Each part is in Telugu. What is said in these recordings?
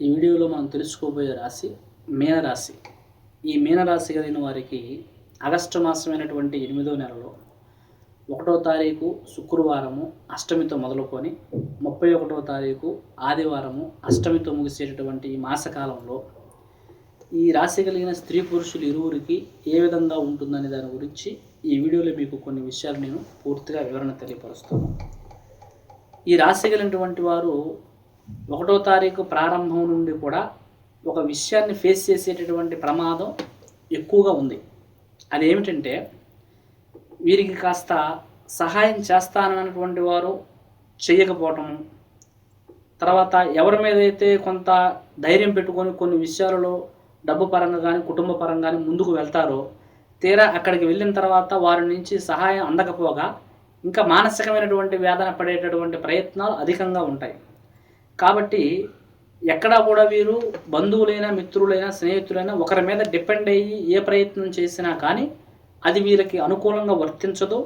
ఈ వీడియోలో మనం తెలుసుకోబోయే రాశి మీనరాశి. ఈ మీనరాశి కలిగిన వారికి ఆగస్టు మాసమైనటువంటి ఎనిమిదో నెలలో ఒకటో తారీఖు శుక్రవారము అష్టమితో మొదలుకొని ముప్పై ఒకటో తారీఖు ఆదివారము అష్టమితో ముగిసేటటువంటి ఈ మాసకాలంలో ఈ రాశి కలిగిన స్త్రీ పురుషులు ఇరువురికి ఏ విధంగా ఉంటుందనే దాని గురించి ఈ వీడియోలో మీకు కొన్ని విషయాలు నేను పూర్తిగా వివరణ తెలియపరుస్తాను. ఈ రాశి కలిగినటువంటి వారు ఒకటో తారీఖు ప్రారంభం నుండి కూడా ఒక విషయాన్ని ఫేస్ చేసేటటువంటి ప్రమాదం ఎక్కువగా ఉంది. అదేమిటంటే వీరికి కాస్త సహాయం చేస్తానన్నటువంటి వారు చేయకపోవటము తర్వాత ఎవరి మీద అయితే కొంత ధైర్యం పెట్టుకొని కొన్ని విషయాలలో డబ్బు పరంగా కానీ కుటుంబ పరంగా కానీ ముందుకు వెళ్తారో తీరా అక్కడికి వెళ్ళిన తర్వాత వారి నుంచి సహాయం అందకపోగా ఇంకా మానసికమైనటువంటి వేదన పడేటటువంటి ప్రయత్నాలు అధికంగా ఉంటాయి. కాబట్టి ఎక్కడా కూడా వీరు బంధువులైనా మిత్రులైనా స్నేహితులైనా ఒకరి మీద డిపెండ్ అయ్యి ఏ ప్రయత్నం చేసినా కానీ అది వీరికి అనుకూలంగా వర్తించదు.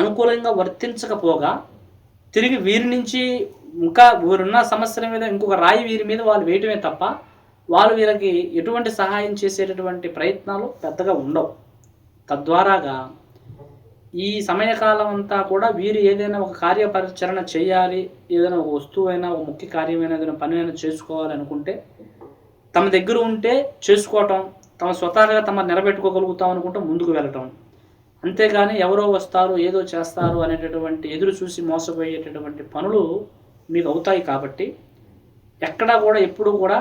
అనుకూలంగా వర్తించకపోగా తిరిగి వీరి నుంచి ఇంకా వీరున్న సమస్యల మీద ఇంకొక రాయి వీరి మీద వాళ్ళు వేయటమే తప్ప వాళ్ళు వీళ్ళకి ఎటువంటి సహాయం చేసేటటువంటి ప్రయత్నాలు పెద్దగా ఉండవు. తద్వారాగా ఈ సమయకాలం అంతా కూడా వీరు ఏదైనా ఒక కార్యపరిచరణ చేయాలి ఏదైనా ఒక వస్తువు అయినా ఒక ముఖ్య కార్యమైన ఏదైనా పని అయినా చేసుకోవాలనుకుంటే తమ దగ్గర ఉంటే చేసుకోవటం తమ స్వతహాగా తమ నిలబెట్టుకోగలుగుతాం అనుకుంటే ముందుకు వెళ్ళటం. అంతేగాని ఎవరో వస్తారు ఏదో చేస్తారు అనేటటువంటి ఎదురు చూసి మోసపోయేటటువంటి పనులు మీకు అవుతాయి కాబట్టి ఎక్కడా కూడా ఎప్పుడు కూడా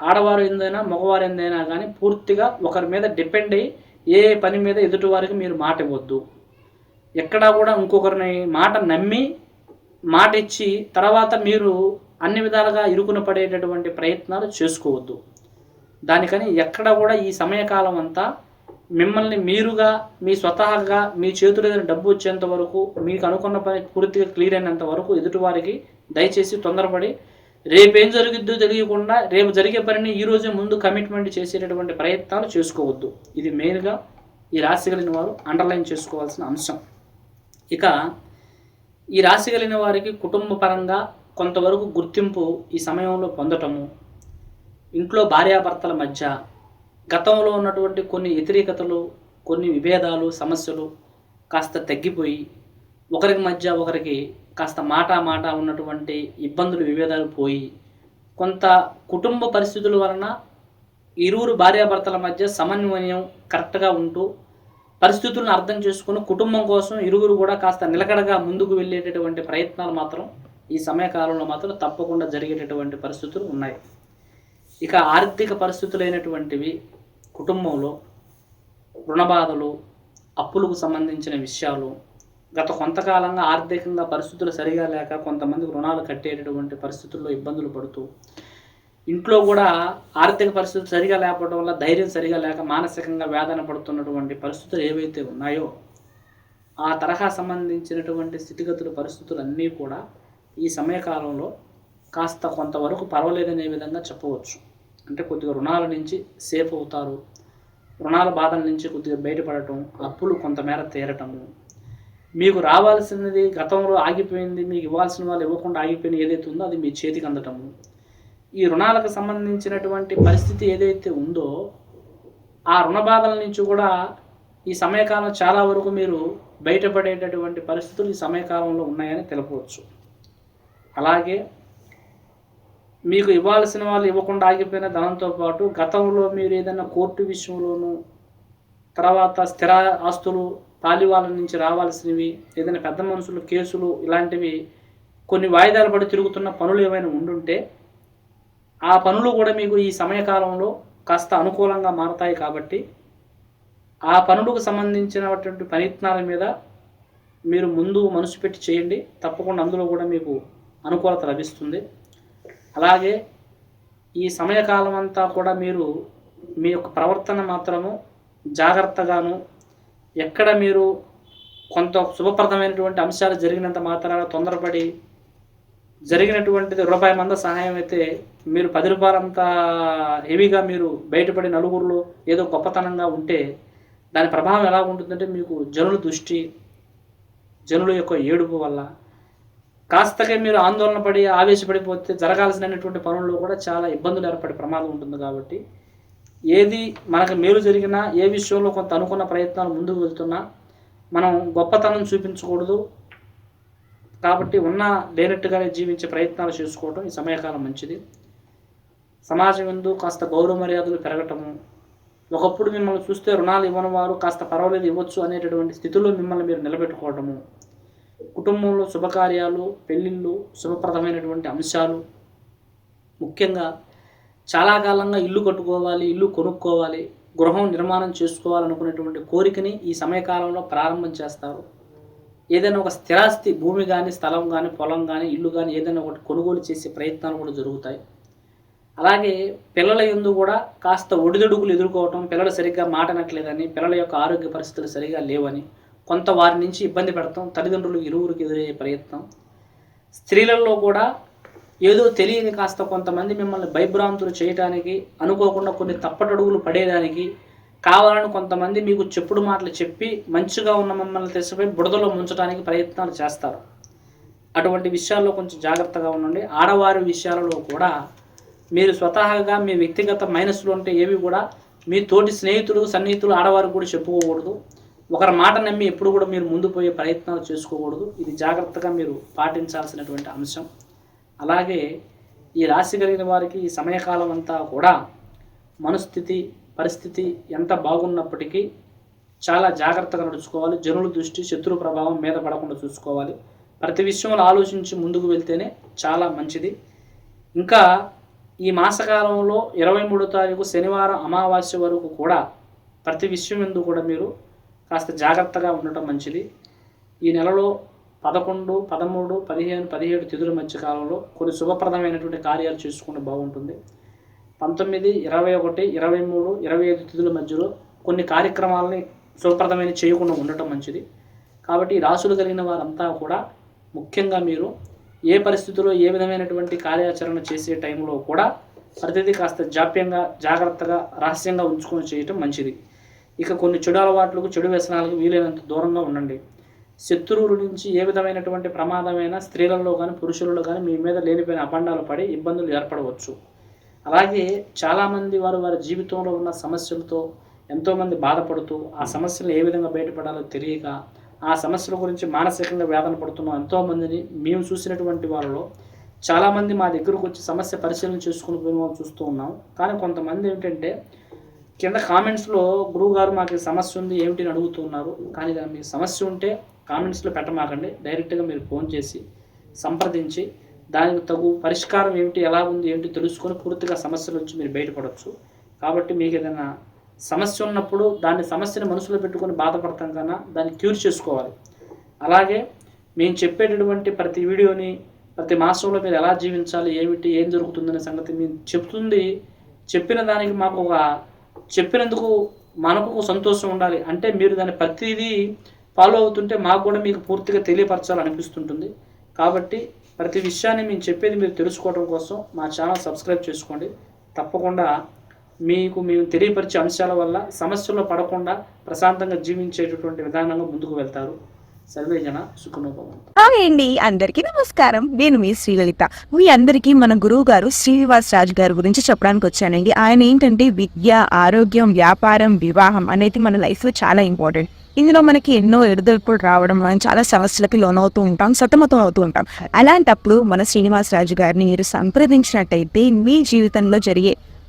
ఆడవారు ఏందైనా మగవారు ఏందైనా కానీ పూర్తిగా ఒకరి మీద డిపెండ్ అయ్యి ఏ పని మీద ఎదుటి వారికి మీరు మాట ఇవ్వద్దు ఎక్కడా కూడా ఇంకొకరిని మాట నమ్మి మాట ఇచ్చి తర్వాత మీరు అన్ని విధాలుగా ఇరుకున పడేటటువంటి ప్రయత్నాలు చేసుకోవద్దు. దానికని ఎక్కడ కూడా ఈ సమయకాలం అంతా మిమ్మల్ని మీరుగా మీ స్వతహాగా మీ చేతులు ఏదైనా డబ్బు వచ్చేంత వరకు మీకు అనుకున్న పని పూర్తిగా క్లియర్ అయినంత వరకు ఎదుటివారికి దయచేసి తొందరపడి రేపేం జరుగుద్దో తెలియకుండా రేపు జరిగే పనిని ఈరోజు ముందు కమిట్మెంట్ చేసేటటువంటి ప్రయత్నాలు చేసుకోవద్దు. ఇది మెయిన్గా ఈ రాశి కలిగిన వారు అండర్లైన్ చేసుకోవాల్సిన అంశం. ఇక ఈ రాశి కలిగిన వారికి కుటుంబ పరంగా కొంతవరకు గుర్తింపు ఈ సమయంలో పొందటము ఇంట్లో భార్యాభర్తల మధ్య గతంలో ఉన్నటువంటి కొన్ని వ్యతిరేకతలు కొన్ని విభేదాలు సమస్యలు కాస్త తగ్గిపోయి ఒకరికి మధ్య ఒకరికి కాస్త మాట మాట ఉన్నటువంటి ఇబ్బందులు విభేదాలు పోయి కొంత కుటుంబ పరిస్థితుల వలన ఇరువురు భార్యాభర్తల మధ్య సమన్వయం కరెక్ట్గా ఉంటూ పరిస్థితులను అర్థం చేసుకుని కుటుంబం కోసం ఇరువురు కూడా కాస్త నిలకడగా ముందుకు వెళ్ళేటటువంటి ప్రయత్నాలు మాత్రం ఈ సమయకాలంలో మాత్రం తప్పకుండా జరిగేటటువంటి పరిస్థితులు ఉన్నాయి. ఇక ఆర్థిక పరిస్థితులైనటువంటివి కుటుంబంలో రుణబాధలు అప్పులకు సంబంధించిన విషయాలు గత కొంతకాలంగా ఆర్థికంగా పరిస్థితులు సరిగా లేక కొంతమంది రుణాలు కట్టేటటువంటి పరిస్థితుల్లో ఇబ్బందులు పడుతూ ఇంట్లో కూడా ఆర్థిక పరిస్థితులు సరిగా లేకపోవడం వల్ల ధైర్యం సరిగా లేక మానసికంగా వేదన పడుతున్నటువంటి పరిస్థితులు ఏవైతే ఉన్నాయో ఆ తరహా సంబంధించినటువంటి స్థితిగతుల పరిస్థితులు అన్నీ కూడా ఈ సమయకాలంలో కాస్త కొంతవరకు పర్వాలేదనే విధంగా చెప్పవచ్చు. అంటే కొద్దిగా రుణాల నుంచి సేఫ్ అవుతారు. రుణాల బాధల నుంచి కొద్దిగా బయటపడటం అప్పులు కొంతమేర తీరటము. మీకు రావాల్సినది గతంలో ఆగిపోయింది మీకు ఇవ్వాల్సిన వాళ్ళు ఇవ్వకుండా ఆగిపోయిన ఏదైతే ఉందో అది మీ చేతికి అందటము. ఈ రుణాలకు సంబంధించినటువంటి పరిస్థితి ఏదైతే ఉందో ఆ రుణ బాధల నుంచి కూడా ఈ సమయకాలం చాలా వరకు మీరు బయటపడేటటువంటి పరిస్థితులు ఈ సమయకాలంలో ఉన్నాయని తెలపవచ్చు. అలాగే మీకు ఇవ్వాల్సిన వాళ్ళు ఇవ్వకుండా ఆగిపోయిన ధనంతో పాటు గతంలో మీరు ఏదైనా కోర్టు విషయంలోనూ తర్వాత స్థిర ఆస్తులు పాలివాళ్ళ నుంచి రావాల్సినవి ఏదైనా పెద్ద మనుషులు కేసులు ఇలాంటివి కొన్ని వాయిదాలు పడి తిరుగుతున్న పనులు ఏమైనా ఉండుంటే ఆ పనులు కూడా మీకు ఈ సమయకాలంలో కాస్త అనుకూలంగా మారతాయి కాబట్టి ఆ పనులకు సంబంధించినటువంటి ప్రయత్నాల మీద మీరు ముందు మనసు పెట్టి చేయండి. తప్పకుండా అందులో కూడా మీకు అనుకూలత లభిస్తుంది. అలాగే ఈ సమయకాలం అంతా కూడా మీరు మీ యొక్క ప్రవర్తన మాత్రము జాగ్రత్తగాను ఎక్కడ మీరు కొంత శుభప్రదమైనటువంటి అంశాలు జరిగినంత మాత్రాన తొందరపడి జరిగినటువంటిది రూపాయి మంద సహాయం అయితే మీరు పది రూపాయలంత హెవీగా మీరు బయటపడి నలుగురిలో ఏదో గొప్పతనంగా ఉంటే దాని ప్రభావం ఎలా ఉంటుందంటే మీకు జనుల దృష్టి జనుల యొక్క ఏడుపు వల్ల. కాస్తగా మీరు ఆందోళన పడి ఆవేశపడిపోతే జరగాల్సినటువంటి పనుల్లో కూడా చాలా ఇబ్బందులు ఏర్పడే ప్రమాదం ఉంటుంది కాబట్టి ఏది మనకు మేలు జరిగినా ఏ విషయంలో కొంత అనుకున్న ప్రయత్నాలు ముందుకు వెళ్తున్నా మనం గొప్పతనం చూపించకూడదు. కాబట్టి ఉన్న లేనట్టుగానే జీవించే ప్రయత్నాలు చేసుకోవడం ఈ సమయకాలం మంచిది. సమాజం ఎందు కాస్త గౌరవ మర్యాదలు పెరగటము ఒకప్పుడు మిమ్మల్ని చూస్తే రుణాలు ఇవ్వని వారు కాస్త పర్వాలేదు ఇవ్వచ్చు అనేటటువంటి స్థితిలో మిమ్మల్ని మీరు నిలబెట్టుకోవటము కుటుంబంలో శుభకార్యాలు పెళ్ళిళ్ళు శుభప్రదమైనటువంటి అంశాలు ముఖ్యంగా చాలా కాలంగా ఇల్లు కట్టుకోవాలి ఇల్లు కొనుక్కోవాలి గృహం నిర్మాణం చేసుకోవాలనుకునేటువంటి కోరికని ఈ సమయకాలంలో ప్రారంభం చేస్తారు. ఏదైనా ఒక స్థిరాస్తి భూమి కానీ స్థలం కానీ పొలం కానీ ఇల్లు కానీ ఏదైనా ఒకటి కొనుగోలు చేసే ప్రయత్నాలు కూడా జరుగుతాయి. అలాగే పిల్లల ఎందు కూడా కాస్త ఒడిదుడుకులు ఎదుర్కోవటం పిల్లలు సరిగ్గా మాటనట్లేదని పిల్లల యొక్క ఆరోగ్య పరిస్థితులు సరిగా లేవని కొంత వారి నుంచి ఇబ్బంది పెడతాం. తల్లిదండ్రులు ఇరువురికి ఎదురయ్యే ప్రయత్నం. స్త్రీలలో కూడా ఏదో తెలియని కాస్త కొంతమంది మిమ్మల్ని భయభ్రాంతులు చేయడానికి అనుకోకుండా కొన్ని తప్పటడుగులు పడేదానికి కావాలని కొంతమంది మీకు చెప్పుడు మాటలు చెప్పి మంచిగా ఉన్న మిమ్మల్ని తెలిసిపోయి బుడదలో ముంచడానికి ప్రయత్నాలు చేస్తారు. అటువంటి విషయాల్లో కొంచెం జాగ్రత్తగా ఉండండి. ఆడవారి విషయాలలో కూడా మీరు స్వతహాగా మీ వ్యక్తిగత మైనస్లు ఉంటే ఏవి కూడా మీ తోటి స్నేహితులు సన్నిహితులు ఆడవారు కూడా చెప్పుకోకూడదు. ఒకరి మాట నమ్మి ఎప్పుడు కూడా మీరు ముందు పోయే ప్రయత్నాలు చేసుకోకూడదు. ఇది జాగ్రత్తగా మీరు పాటించాల్సినటువంటి అంశం. అలాగే ఈ రాశి కలిగిన వారికి ఈ సమయకాలం అంతా కూడా మనస్థితి పరిస్థితి ఎంత బాగున్నప్పటికీ చాలా జాగ్రత్తగా నడుచుకోవాలి. జనుల దృష్టి శత్రు ప్రభావం మీద పడకుండా చూసుకోవాలి. ప్రతి విషయంలో ఆలోచించి ముందుకు వెళ్తేనే చాలా మంచిది. ఇంకా ఈ మాసకాలంలో ఇరవై మూడో తారీఖు శనివారం అమావాస్య వరకు కూడా ప్రతి విషయం ఎందు కూడా మీరు కాస్త జాగ్రత్తగా ఉండటం మంచిది. ఈ నెలలో పదకొండు పదమూడు పదిహేను పదిహేడు తిథుల మధ్య కాలంలో కొన్ని శుభప్రదమైనటువంటి కార్యాలు చేసుకుంటే బాగుంటుంది. పంతొమ్మిది ఇరవై ఒకటి ఇరవై మూడు ఇరవై ఐదు తిథుల మధ్యలో కొన్ని కార్యక్రమాలని శుభప్రదమైన చేయకుండా ఉండటం మంచిది. కాబట్టి రాసులు కలిగిన వారంతా కూడా ముఖ్యంగా మీరు ఏ పరిస్థితుల్లో ఏ విధమైనటువంటి కార్యాచరణ చేసే టైంలో కూడా ప్రతిదీ కాస్త జాప్యంగా జాగ్రత్తగా రహస్యంగా ఉంచుకొని చేయటం మంచిది. ఇక కొన్ని చెడు అలవాట్లకు చెడు వ్యసనాలకు వీలైనంత దూరంగా ఉండండి. శత్రువుల నుంచి ఏ విధమైనటువంటి ప్రమాదమైన స్త్రీలలో కానీ పురుషులలో కానీ మీ మీద లేనిపోయిన అబండాలు పడి ఇబ్బందులు ఏర్పడవచ్చు. అలాగే చాలామంది వారు వారి జీవితంలో ఉన్న సమస్యలతో ఎంతోమంది బాధపడుతూ ఆ సమస్యలు ఏ విధంగా బయటపడాలో తెలియక ఆ సమస్యల గురించి మానసికంగా వేదన పడుతున్న ఎంతోమందిని మేము చూసినటువంటి వాళ్ళలో చాలామంది మా దగ్గరకు వచ్చి సమస్య పరిశీలన చేసుకుని పోయిన వాళ్ళు చూస్తూ ఉన్నాం. కానీ కొంతమంది ఏంటంటే కింద కామెంట్స్లో గురువు గారు మాకు సమస్య ఉంది ఏమిటి అని అడుగుతున్నారు కానీ దాని మీకు సమస్య ఉంటే కామెంట్స్లో పెట్టమాకండి. డైరెక్ట్గా మీరు ఫోన్ చేసి సంప్రదించి దానికి తగు పరిష్కారం ఏమిటి ఎలా ఉంది ఏంటి తెలుసుకొని పూర్తిగా సమస్యల నుంచి మీరు బయటపడవచ్చు కాబట్టి మీకు ఏదైనా సమస్య ఉన్నప్పుడు దాని సమస్యను మనసులో పెట్టుకొని బాధపడతాం కన్నా దాన్ని క్యూర్ చేసుకోవాలి. అలాగే మేము చెప్పేటటువంటి ప్రతి వీడియోని ప్రతి మాసంలో మీరు ఎలా జీవించాలి ఏమిటి ఏం జరుగుతుందనే సంగతి మేము చెప్తుంది. చెప్పిన దానికి మాకు ఒక చెప్పినందుకు మనకు సంతోషం ఉండాలి. అంటే మీరు దాని ప్రతిదీ ఫాలో అవుతుంటే మాకు కూడా మీకు పూర్తిగా తెలియపరచాలనిపిస్తుంటుంది. కాబట్టి ప్రతి విషయాన్ని మేము చెప్పేది మీరు తెలుసుకోవడం కోసం మా ఛానల్ సబ్స్క్రైబ్ చేసుకోండి. తప్పకుండా మీకు మేము తెలియపరిచే అంశాల వల్ల సమస్యల్లో పడకుండా ప్రశాంతంగా జీవించేటటువంటి విధానంగా ముందుకు వెళ్తారు. అండి అందరికీ నమస్కారం. నేను మీ శ్రీలలిత. మీ అందరికీ మన గురువు గారు శ్రీనివాస్ రాజు గారి గురించి చెప్పడానికి వచ్చానండి. ఆయన ఏంటంటే విద్య ఆరోగ్యం వ్యాపారం వివాహం అనేది మన లైఫ్లో చాలా ఇంపార్టెంట్ ఇందులో మనకి ఎన్నో ఎడుదొడుపులు రావడం మనం చాలా సమస్యలకి లోనవుతూ ఉంటాం సతమతం అవుతూ ఉంటాం. అలాంటప్పుడు మన శ్రీనివాస్ రాజు గారిని మీరు సంప్రదించినట్టయితే మీ జీవితంలో జరిగే